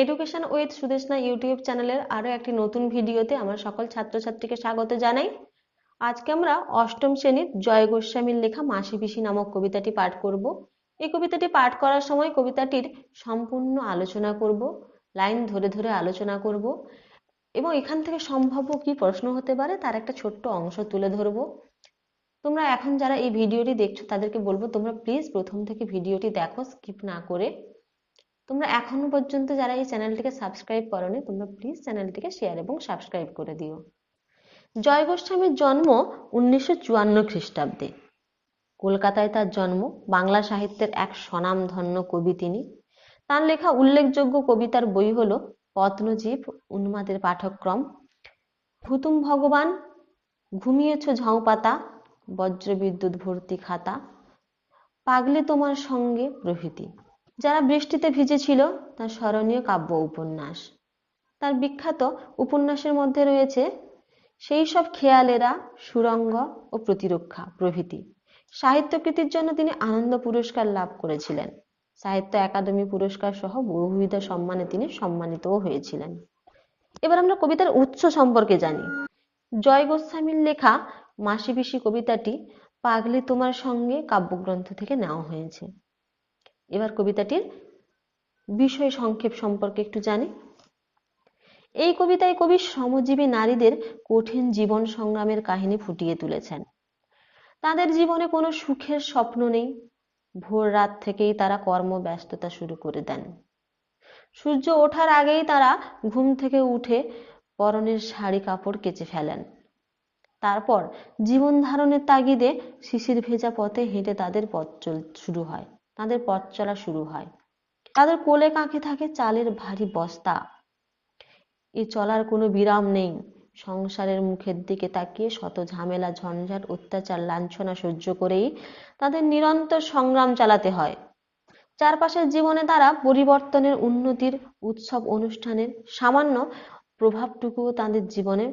Education with Sudeshna YouTube চ্যানেলের আরও একটি নতুন ভিডিওতে আমার সকল ছাত্রছাত্রীকে স্বাগত জানাই। আজকে আমরা অষ্টম শ্রেণির জয় গোস্বামীর লেখা মাসি পিসি নামক কবিতাটি পাঠ করব। এই কবিতাটি পাঠ করার সময় কবিতাটির সম্পূর্ণ আলোচনা করব, লাইন ধরে ধরে আলোচনা করব এবং এখান থেকে সম্ভাব্য কি প্রশ্ন হতে পারে তার একটা ছোট্ট অংশ তুলে ধরব। তোমরা এখন যারা এই ভিডিওটি দেখছ তাদেরকে বলব তোমরা প্লিজ প্রথম থেকে ভিডিওটি দেখো স্কিপ না করে তোমরা এখনও পর্যন্ত যারা এই চ্যানেলটিকে সাবস্ক্রাইব করনি, তোমরা প্লিজ চ্যানেলটিকে শেয়ার এবং সাবস্ক্রাইব করে দিও। জয় গোস্বামীর জন্ম উনিশশো চুয়ান্ন খ্রিস্টাব্দে। কলকাতায় তার জন্ম, বাংলা সাহিত্যের এক স্বনামধন্য কবি তিনি। তার লেখা উল্লেখযোগ্য কবিতার বই হল পত্নজীব উন্মাদের পাঠক্রম। হুতুম ভগবান, ঘুমিয়েছ ঝাউপাতা, বজ্রবিদ্যুৎ ভর্তি খাতা। পাগলে তোমার সঙ্গে প্রভৃতি। যারা বৃষ্টিতে ভিজেছিল তার স্মরণীয় কাব্য উপন্যাস। তার বিখ্যাত উপন্যাসের মধ্যে রয়েছে, সেই সব খেয়ালেরা, সুরঙ্গ ও প্রতিরক্ষা প্রভৃতি। সাহিত্যকৃতির জন্য তিনি আনন্দ পুরস্কার লাভ করেছিলেন। সাহিত্য একাডেমি পুরস্কার সহ বহুবিধ সম্মানে তিনি সম্মানিতও হয়েছিলেন। এবার আমরা কবিতার উৎস সম্পর্কে জানি। জয় গোস্বামীর লেখা মাসি পিসি কবিতাটি পাগলি তোমার সঙ্গে কাব্যগ্রন্থ থেকে নেওয়া হয়েছে। এবার কবিতাটির বিষয় সংক্ষেপ সম্পর্কে একটু জানি। এই কবিতায় কবি শ্রমজীবী নারীদের কঠিন জীবন সংগ্রামের কাহিনী ফুটিয়ে তুলেছেন। তাদের জীবনে কোনো সুখের স্বপ্ন নেই। ভোর রাত থেকেই তারা কর্মব্যস্ততা শুরু করে দেন। সূর্য ওঠার আগেই তারা ঘুম থেকে উঠে পরনের শাড়ি কাপড় কেচে ফেলেন। তারপর জীবন ধারণের তাগিদে শিশির ভেজা পথে হেঁটে তাদের পথ চল, শুরু হয়। তাদের পথ চলা শুরু হয়। তাদের কোলে কাঁখে থাকে চালের ভারী বস্তা। এ চলার কোনো বিরাম নেই। সংসারের মুখের দিকে তাকিয়ে শত ঝামেলা, ঝঞ্ঝাট, অত্যাচার, লাঞ্ছনা সহ্য করেই তাদের নিরন্তর সংগ্রাম চালাতে হয়। চারপাশের জীবনে তারা পরিবর্তনের উন্নতির উৎসব অনুষ্ঠানের সামান্য প্রভাবটুকুও তাদের জীবনে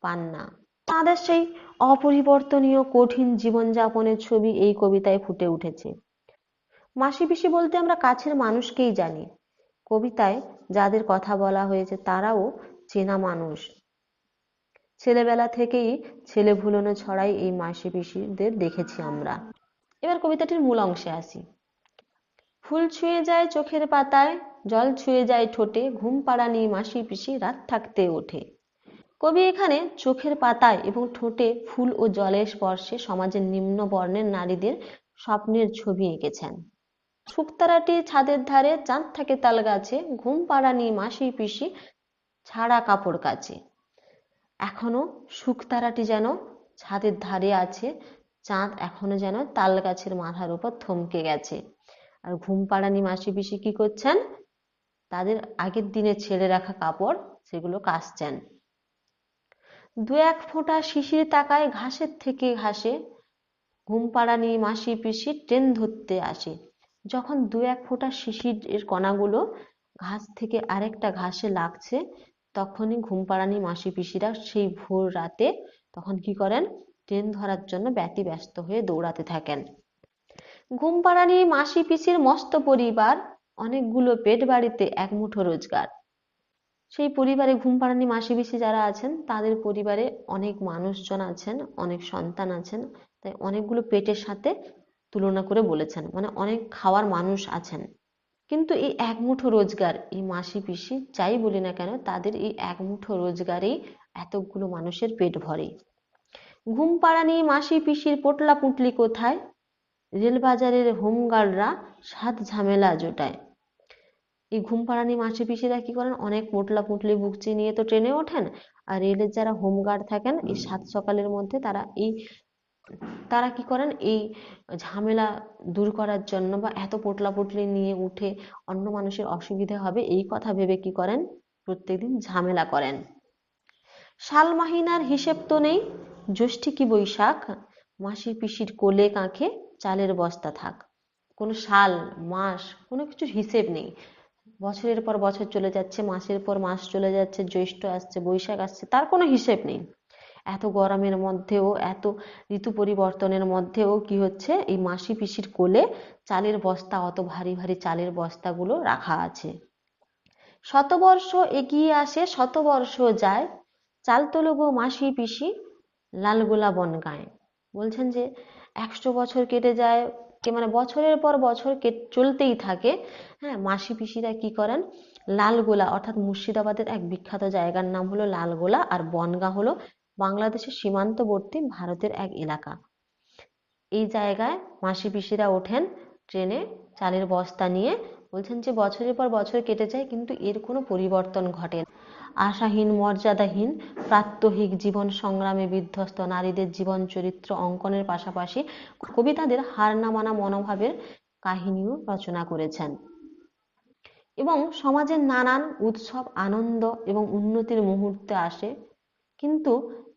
পান না। তাদের সেই অপরিবর্তনীয় কঠিন জীবনযাপনের ছবি এই কবিতায় ফুটে উঠেছে। মাসি পিসি বলতে আমরা কাছের মানুষকেই জানি। কবিতায় যাদের কথা বলা হয়েছে তারাও চেনা মানুষ। ছেলেবেলা থেকেই ছেলে ভুলনো ছড়াই এই মাসি পিসিদের দেখেছি আমরা। এবার কবিতাটির মূল অংশে আসি। ফুল ছুঁয়ে যায় চোখের পাতায়, জল ছুঁয়ে যায় ঠোঁটে, ঘুম পাড়ানি মাসি পিসি রাত থাকতে ওঠে। কবি এখানে চোখের পাতায় এবং ঠোঁটে ফুল ও জলের স্পর্শে সমাজের নিম্ন বর্ণের নারীদের স্বপ্নের ছবি এঁকেছেন। শুকতারাটি ছাদের ধারে চাঁদ থাকে তাল গাছে, ঘুম পাড়ানি মাসি পিসি ছাড়া কাপড় কাছে এখনও শুকতারাটি যেন ছাদের ধারে আছে, চাঁদ এখনও যেন তাল গাছের মাথার উপর থমকে গেছে। আর ঘুম পাড়ানি মাসি পিসি কি করছেন? তাদের আগের দিনে ছেড়ে রাখা কাপড় সেগুলো কাচছেন। দু এক ফোঁটা শিশির তাকায় ঘাসের থেকে ঘাসে, ঘুম পাড়ানি মাসি পিসি ট্রেন ধরতে আসে। যখন দু এক ফোঁটা শিশিরের কণাগুলো ঘাস থেকে আরেকটা ঘাসে লাগছে, তখনই ঘুম পাড়ানি মাসি পিসিরা সেই ভোর রাতে তখন কি করেন? ট্রেন ধরার জন্য ব্যতি ব্যস্ত হয়ে দৌড়াতে থাকেন। ঘুম পাড়ানি মাসি পিসির মস্ত পরিবার, অনেকগুলো পেট বাড়িতে এক মুঠো রোজগার। সেই পরিবারে ঘুম পাড়ানি মাসি পিসি যারা আছেন, তাদের পরিবারে অনেক মানুষজন আছেন, অনেক সন্তান আছেন, তাই অনেকগুলো পেটের সাথে তুলনা করে বলেছেন মানে অনেক খাওয়ার মানুষ আছেন। কিন্তু এই এক মুঠো রোজগার এই মাসি পিসি যাই বলি না কেন তাদের এই এক মুঠো রোজগারেই এতগুলো মানুষের পেট ভরে। ঘুম পাড়ানি মাসি পিসির পোটলা পুটলি কোথায়? রেলবাজারের হোমগার্ডরা সাত ঝামেলা জোটায়। এই ঘুম পাড়ানি মাসি পিসিরা কি করেন? অনেক পোটলা পুটলি বুকচি নিয়ে তো ট্রেনে ওঠেন। আর রেলের যারা হোমগার্ড থাকেন এই সাত সকালের মধ্যে তারা এই তারা কি করেন? এই ঝামেলা দূর করার জন্য বা এত পোটলা পুটলি নিয়ে উঠে অন্য মানুষের অসুবিধা হবে, এই কথা ভেবে কি করেন? প্রত্যেকদিন ঝামেলা করেন। সাল মাহিনার হিসেব তো নেই। জ্যৈষ্ঠী কি বৈশাখ? মাসি পিসির কোলে কাঁখে, চালের বস্তা থাক। কোনো সাল মাস, কোনো কিছুর হিসেব নেই। বছরের পর বছর চলে যাচ্ছে, মাসের পর মাস চলে যাচ্ছে, জ্যৈষ্ঠ আসছে, বৈশাখ আসছে, তার কোনো হিসেব নেই। এত গরমের মধ্যেও, এত ঋতু পরিবর্তনের মধ্যেও কি হচ্ছে? এই মাসি পিসির কোলে চালের বস্তা, অত ভারী ভারী চালের বস্তাগুলো রাখা আছে। শতবর্ষ এগিয়ে আসে, শতবর্ষ যায়। চাল তোলো গো মাসি পিসি লালগোলা বনগাঁয়। বলছেন যে, একশো বছর কেটে যায় মানে বছরের পর বছর চলতেই থাকে। হ্যাঁ মাসি পিসিরা কি করেন? লালগোলা অর্থাৎ মুর্শিদাবাদের এক বিখ্যাত জায়গার নাম হলো লালগোলা আর বনগাঁ হলো বাংলাদেশের সীমান্তবর্তী ভারতের এক এলাকা। এই জায়গায় মাসি পিসিরা ওঠেন ট্রেনে চালের বস্তা নিয়ে। বলছেন যে, বছরের পর বছর কেটে যায়, কিন্তু এর কোনো পরিবর্তন ঘটে আশাহীন, মর্যাদাহীন, প্রাত্যহিক জীবন সংগ্রামে বিধ্বস্ত নারীদের জীবন চরিত্র অঙ্কনের পাশাপাশি কবিতাদের হার না মানা মনোভাবের কাহিনীও রচনা করেছেন। এবং সমাজের নানান উৎসব, আনন্দ এবং উন্নতির মুহূর্তে আসে। কিন্তু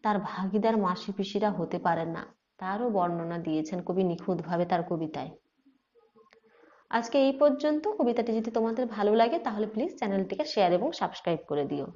তার ভাগিদার মাসি পিসিরা হতে পারেন না। তারও বর্ণনা দিয়েছেন কবি নিখুঁতভাবে তার কবিতায়। আজকে এই পর্যন্ত। কবিতাটি যদি তোমাদের ভালো লাগে, তাহলে প্লিজ চ্যানেলটিকে শেয়ার এবং সাবস্ক্রাইব করে দিও।